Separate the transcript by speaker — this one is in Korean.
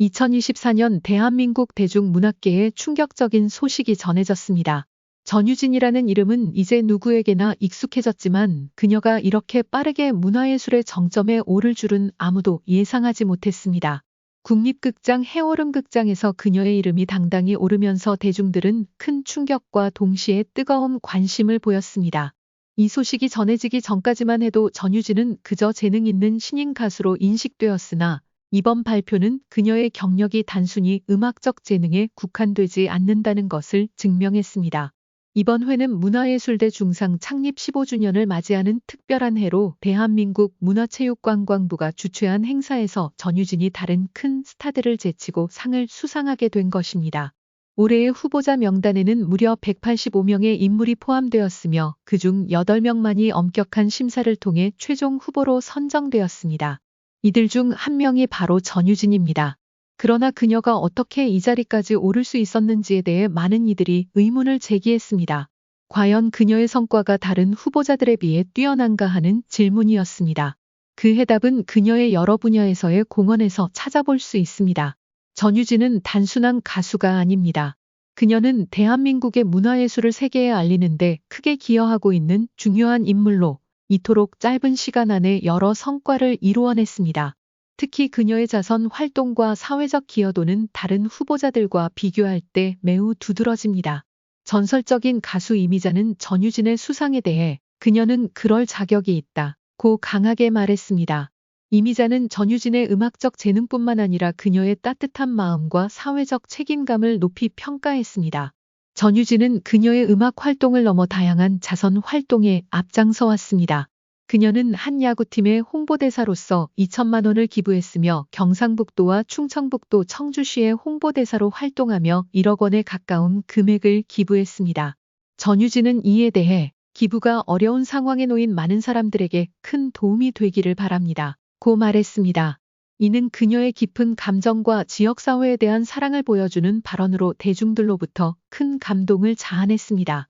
Speaker 1: 2024년 대한민국 대중문학계에 충격적인 소식이 전해졌습니다. 전유진이라는 이름은 이제 누구에게나 익숙해졌지만 그녀가 이렇게 빠르게 문화예술의 정점에 오를 줄은 아무도 예상하지 못했습니다. 국립극장 해오름극장에서 그녀의 이름이 당당히 오르면서 대중들은 큰 충격과 동시에 뜨거운 관심을 보였습니다. 이 소식이 전해지기 전까지만 해도 전유진은 그저 재능 있는 신인 가수로 인식되었으나 이번 발표는 그녀의 경력이 단순히 음악적 재능에 국한되지 않는다는 것을 증명했습니다. 이번 회는 문화예술대 중상 창립 15주년을 맞이하는 특별한 해로 대한민국 문화체육관광부가 주최한 행사에서 전유진이 다른 큰 스타들을 제치고 상을 수상하게 된 것입니다. 올해의 후보자 명단에는 무려 185명의 인물이 포함되었으며 그중 8명만이 엄격한 심사를 통해 최종 후보로 선정되었습니다. 이들 중 한 명이 바로 전유진입니다. 그러나 그녀가 어떻게 이 자리까지 오를 수 있었는지에 대해 많은 이들이 의문을 제기했습니다. 과연 그녀의 성과가 다른 후보자들에 비해 뛰어난가 하는 질문이었습니다. 그 해답은 그녀의 여러 분야에서의 공헌에서 찾아볼 수 있습니다. 전유진은 단순한 가수가 아닙니다. 그녀는 대한민국의 문화예술을 세계에 알리는데 크게 기여하고 있는 중요한 인물로 이토록 짧은 시간 안에 여러 성과를 이루어냈습니다. 특히 그녀의 자선 활동과 사회적 기여도는 다른 후보자들과 비교할 때 매우 두드러집니다. 전설적인 가수 이미자는 전유진의 수상에 대해 그녀는 그럴 자격이 있다. 고 강하게 말했습니다. 이미자는 전유진의 음악적 재능뿐만 아니라 그녀의 따뜻한 마음과 사회적 책임감을 높이 평가했습니다. 전유진은 그녀의 음악 활동을 넘어 다양한 자선 활동에 앞장서 왔습니다. 그녀는 한 야구팀의 홍보대사로서 2천만 원을 기부했으며 경상북도와 충청북도 청주시의 홍보대사로 활동하며 1억 원에 가까운 금액을 기부했습니다. 전유진은 이에 대해 기부가 어려운 상황에 놓인 많은 사람들에게 큰 도움이 되기를 바랍니다. 고 말했습니다. 이는 그녀의 깊은 감정과 지역사회에 대한 사랑을 보여주는 발언으로 대중들로부터 큰 감동을 자아냈습니다.